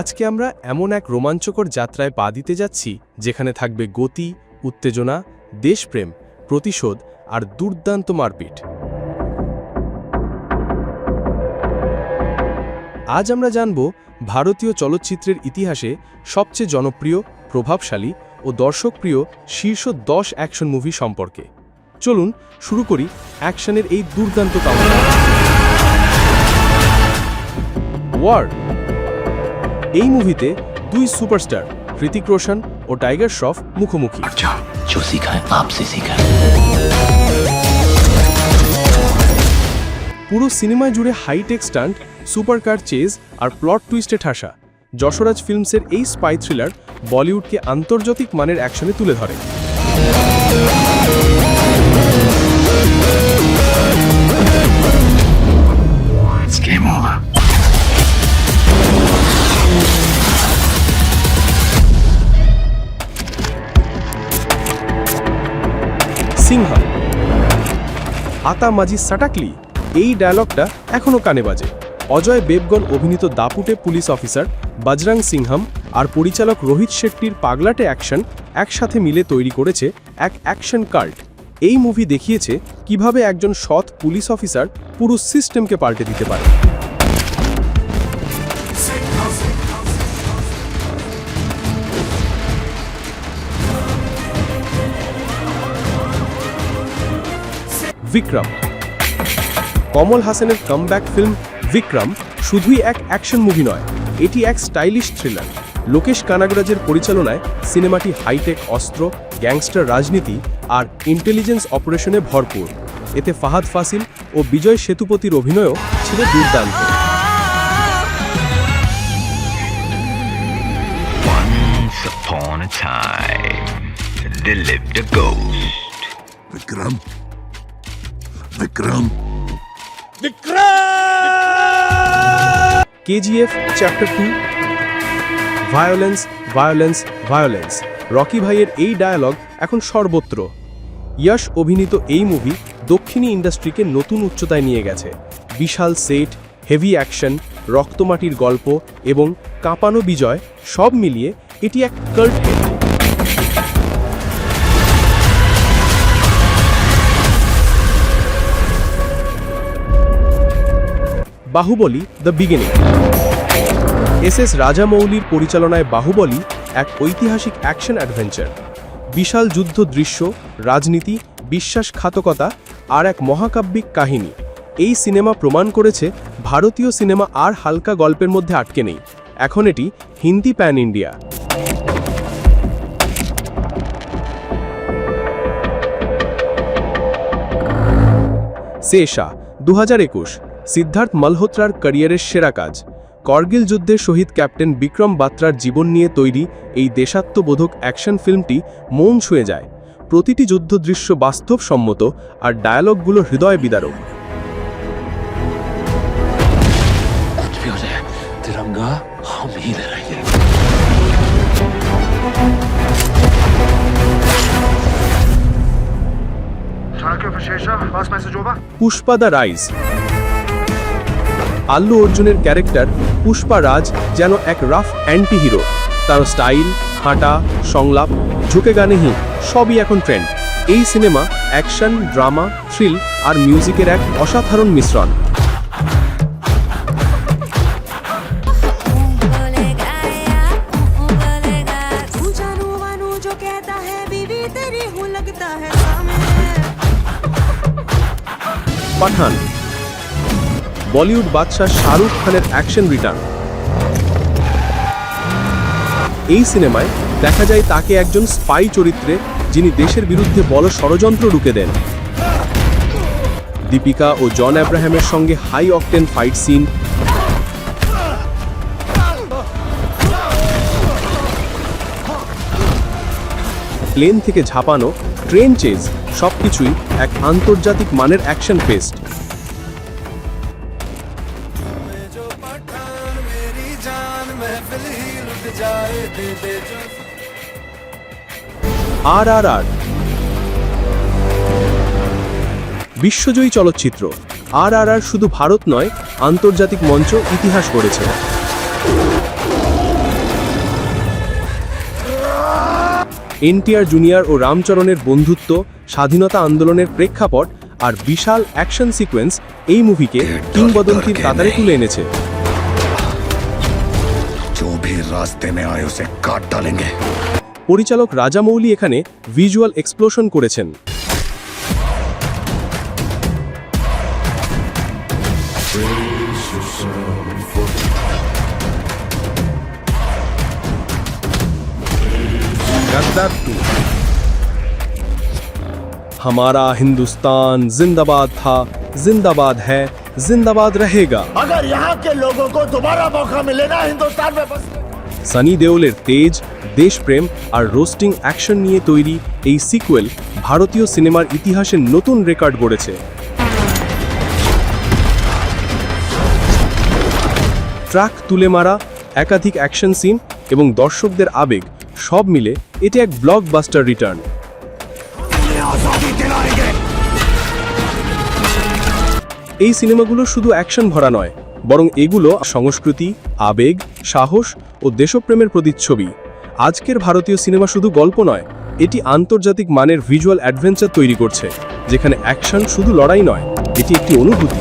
আজকে আমরা এমন এক রোমাঞ্চকর যাত্রায় পা দিতে যাচ্ছি, যেখানে থাকবে গতি, উত্তেজনা, দেশপ্রেম, প্রতিশোধ আর দুর্দান্ত মারপিট। আজ আমরা জানব ভারতীয় চলচ্চিত্রের ইতিহাসে সবচেয়ে জনপ্রিয়, প্রভাবশালী ও দর্শকপ্রিয় শীর্ষ দশ অ্যাকশন মুভি সম্পর্কে। চলুন শুরু করি অ্যাকশনের এই দুর্দান্ত তালিকা ওয়ার এই মুভিতে দুই সুপারস্টার হৃতিক রোশন ও টাইগার শ্রফ মুখোমুখি। পুরো সিনেমা জুড়ে হাইটেক স্টান্ট সুপারকার চেজ আর প্লট টুইস্টে ঠাসা যশোরাজ ফিল্মসের এই স্পাই থ্রিলার বলিউডকে আন্তর্জাতিক মানের অ্যাকশনে তুলে ধরে। Game over. সিংহা। আতা মাজি সাটাকলি, এই ডায়লগটা এখনও কানে বাজে। অজয় বেবগন অভিনীত দাপুটে পুলিশ অফিসার বজরং সিংহাম আর পরিচালক রোহিত শেট্টির পাগলাটে অ্যাকশন একসাথে মিলে তৈরি করেছে এক অ্যাকশন কাল্ট এই মুভি দেখিয়েছে কীভাবে একজন সৎ পুলিশ অফিসার পুরো সিস্টেমকে পাল্টে দিতে পারে। বিক্রম। কমল হাসানের কমব্যাক ফিল্ম বিক্রম শুধুই এক অ্যাকশন মুভি নয় এটি এক স্টাইলিশ থ্রিলার লোকেশ কানাগরাজের পরিচালনায় সিনেমাটি হাইটেক অস্ত্র গ্যাংস্টার রাজনীতি আর ইন্টেলিজেন্স অপারেশনে ভরপুর। এতে ফাহাদ ফাসিল ও বিজয় সেতুপতির অভিনয়ও ছিল দুর্দান্ত। Upon a time, they lived a ghost. Vikram, Vikram. KGF chapter two violence violence violence Rocky ভাইয়ের এই ডায়ালগ এখন সর্বত্র। ইয়াশ অভিনীত এই মুভি দক্ষিণী ইন্ডাস্ট্রিকে নতুন উচ্চতায় নিয়ে গেছে। বিশাল সেট হেভি অ্যাকশন রক্তমাটির গল্প এবং কাঁপানো বিজয় সব মিলিয়ে এটি এক cult Baahubali the beginning S S রাজামৌলির পরিচালনায় বাহুবলী এক ঐতিহাসিক অ্যাকশন অ্যাডভেঞ্চার। বিশাল যুদ্ধ দৃশ্য, রাজনীতি, বিশ্বাসঘাতকতা আর এক মহাকাব্যিক কাহিনী। এই সিনেমা প্রমাণ করেছে ভারতীয় সিনেমা আর হালকা গল্পের মধ্যে আটকে নেই। এখন এটি হিন্দি প্যান ইন্ডিয়া। সেশা দু একুশ সিদ্ধার্থ মালহোত্রার ক্যারিয়ারের সেরা কাজ করগিল যুদ্ধে শহীদ ক্যাপ্টেন বিক্রম বাত্রার জীবন নিয়ে তৈরি এই দেশাত্মবোধক অ্যাকশন ফিল্মটি মন ছুঁয়ে যায় প্রতিটি যুদ্ধ দৃশ্য বাস্তবসম্মত আর ডায়ালগগুলো হৃদয় বিদারক तिरंगा हम ही लहराएंगे Tanke für আল্লু অর্জুনের ক্যারেক্টার পুষ্পা রাজ যেন এক রাফ অ্যান্টি হিরো তার স্টাইল, হাঁটা, সংলাপ, ঝুঁকে গানেহি সবই এখন ট্রেন্ড। এই সিনেমা অ্যাকশন, ড্রামা, থ্রিল আর মিউজিকের এক অসাধারণ মিশ্রণ। পাঠান। বলিউড বাদশাহ শাহরুখ খানের অ্যাকশন রিটার্ন। এই সিনেমায় দেখা যায় তাকে একজন স্পাই চরিত্রে, যিনি দেশের বিরুদ্ধে বড় ষড়যন্ত্র রুখে দেন। দীপিকা ও জন অ্যাব্রাহামের সঙ্গে high octane fight scene. Plane থেকে ঝাঁপানো, ট্রেন চেজ, সবকিছুই এক আন্তর্জাতিক মানের অ্যাকশন ফেস্ট। আর আর আর বিশ্বজয়ী চলচ্চিত্র। আর আর আর শুধু ভারত নয় আন্তর্জাতিক মঞ্চ ইতিহাস গড়েছে। এনটিআর জুনিয়র ও রামচরণের বন্ধুত্ব স্বাধীনতা আন্দোলনের প্রেক্ষাপট আর বিশাল অ্যাকশন সিকোয়েন্স এই মুভিকে কিংবদন্তির কাতারে তুলে এনেছে। भी रास्ते में आए उसे काट डालेंगे পরিচালক রাজামৌলি এখানে ভিজুয়াল এক্সপ্লোশন করেছেন गद्दार टू हमारा हिंदुस्तान जिंदाबाद था जिंदाबाद है जिंदाबाद रहेगा अगर यहाँ के लोगों को दोबारा मौका मिले ना हिंदुस्तान में बस সানি দেওলের তেজ দেশপ্রেম আর রোস্টিং অ্যাকশন নিয়ে তৈরি এই সিকুয়েল ভারতীয় সিনেমার ইতিহাসে নতুন রেকর্ড গড়েছে ট্রাক তুলে মারা একাধিক অ্যাকশন সিন এবং দর্শকদের আবেগ সব মিলে এটি এক ব্লকবাস্টার রিটার্ন এই সিনেমাগুলো শুধু অ্যাকশন ভরা নয়, বরং এগুলো সংস্কৃতি, আবেগ, সাহস ও দেশপ্রেমের প্রতিচ্ছবি। আজকের ভারতীয় সিনেমা শুধু গল্প নয়, এটি আন্তর্জাতিক মানের ভিজুয়াল অ্যাডভেঞ্চার তৈরি করছে, যেখানে অ্যাকশন শুধু লড়াই নয়, এটি একটি অনুভূতি।